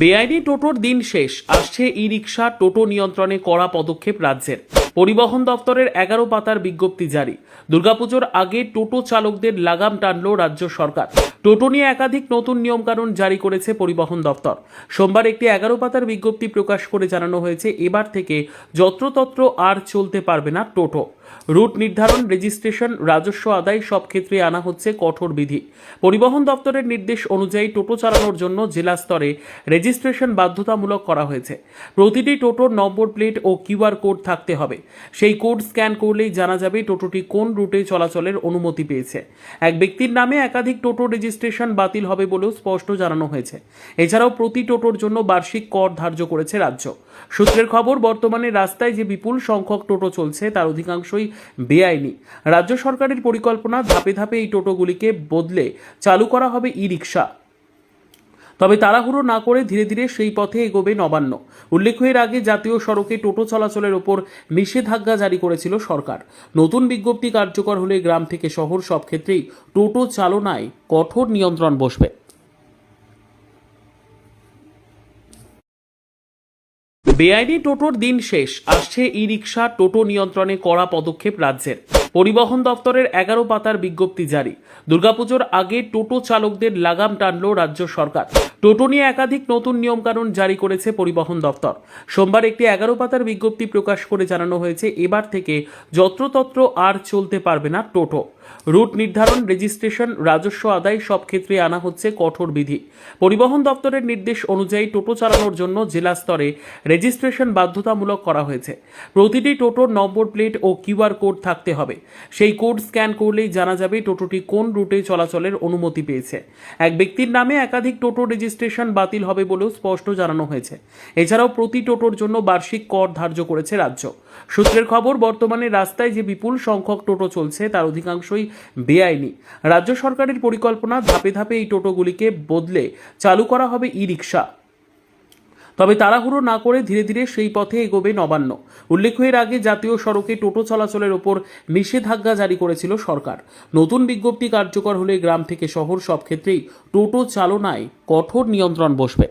বেআইনি টোটোর দিন শেষ। আসছে ই রিক্সা টোটো নিয়ন্ত্রণে কড়া পদক্ষেপ রাজ্যের। পরিবহন দপ্তরের এগারো পাতার বিজ্ঞপ্তি জারি। দুর্গাপুজোর আগে টোটো চালকদের লাগাম টানল রাজ্য সরকার। টোটো নিয়ে একাধিক নতুন নিয়মকানুন জারি করেছে পরিবহন দপ্তর। সোমবার একটি এগারো পাতার বিজ্ঞপ্তি প্রকাশ করে জানানো হয়েছে, এবার থেকে যত্রতত্র আর চলতে পারবে না টোটো। রুট নির্ধারণ, রেজিস্ট্রেশন, রাজস্ব আদায় সব ক্ষেত্রে আনা হচ্ছে কঠোর বিধি। পরিবহন দপ্তরের নির্দেশ অনুযায়ী টোটো চালানোর জন্য জেলা স্তরে রেজিস্ট্রেশন বাধ্যতামূলক করা হয়েছে। প্রতিটি টোটোর নম্বর প্লেট ও কিউআর কোড থাকতে হবে। সেই কোড স্ক্যান করলেই জানা যাবে টোটোটি কোন রুটে চলাচলের অনুমতি পেয়েছে। এক ব্যক্তির নামে একাধিক টোটো রেজিস্ট্রেশন বাতিল হবে বলেও স্পষ্ট জানানো হয়েছে। এছাড়াও প্রতি টোটোর জন্য বার্ষিক কর ধার্য করেছে রাজ্য। সূত্রের খবর, বর্তমানে রাস্তায় যে বিপুল সংখ্যক টোটো চলছে, তার অধিকাংশই বেআইনি। রাজ্য সরকারের পরিকল্পনা ধাপে ধাপে এই টোটোগুলিকে বদলে চালু করা হবে ই রিক্সা তবে তাড়াহুড়ো না করে ধীরে ধীরে সেই পথে এগোবে নবান্ন। উল্লেখ্য, এর আগে জাতীয় সড়কে টোটো চলাচলের ওপর নিষেধাজ্ঞা জারি করেছিল সরকার। নতুন বিজ্ঞপ্তি কার্যকর হলে গ্রাম থেকে শহর সব ক্ষেত্রেই টোটো চালনায় কঠোর নিয়ন্ত্রণ বসবে। বেআইনি টোটোর দিন শেষ। আসছে ই রিক্সা টোটো নিয়ন্ত্রণে কড়া পদক্ষেপ রাজ্যের। পরিবহন দপ্তরের এগারো পাতার বিজ্ঞপ্তি জারি। দুর্গাপুজোর আগে টোটো চালকদের লাগাম টানল রাজ্য সরকার। টোটো নিয়ে একাধিক নতুন নিয়মকানুন জারি করেছে পরিবহন দপ্তর। সোমবার একটি এগারো পাতার বিজ্ঞপ্তি প্রকাশ করে জানানো হয়েছে, এবার থেকে যত্রতত্র আর চলতে পারবে না টোটো। রুট নির্ধারণ রেজিস্ট্রেশন রাজস্ব আদায় সব ক্ষেত্রে আনা হচ্ছে কঠোর বিধি। পরিবহন দপ্তরের নির্দেশ অনুযায়ী টোটো চালানোর জন্য জেলা স্তরে রেজিস্ট্রেশন বাধ্যতামূলক করা হয়েছে। প্রতিটি টোটোর নম্বর প্লেট ও কিউআর কোড থাকতে হবে। সেই কোড স্ক্যান করলেই জানা যাবে টোটোটি কোন রুটে চলাচলের অনুমতি পেয়েছে। এক ব্যক্তির নামে একাধিক টোটো রেজিস্ট্রেশন বাতিল হবে বলেও স্পষ্ট জানানো হয়েছে। এছাড়াও প্রতি টোটোর জন্য বার্ষিক কর ধার্য করেছে রাজ্য। সূত্রের খবর, বর্তমানে রাস্তায় যে বিপুল সংখ্যক টোটো চলছে, তার অধিকাংশই বেআইনি। রাজ্য সরকারের পরিকল্পনা ধাপে ধাপে এই টোটোগুলিকে বদলে চালু করা হবে ই রিক্সা তবে তাড়াহুড়ো না করে ধীরে ধীরে সেই পথে এগোবে নবান্ন। উল্লেখ্য, এর আগে জাতীয় সড়কে টোটো চলাচলের ওপর নিষেধাজ্ঞা জারি করেছিল সরকার। নতুন বিজ্ঞপ্তি কার্যকর হলে গ্রাম থেকে শহর সব ক্ষেত্রেই টোটো চালনায় কঠোর নিয়ন্ত্রণ বসবে।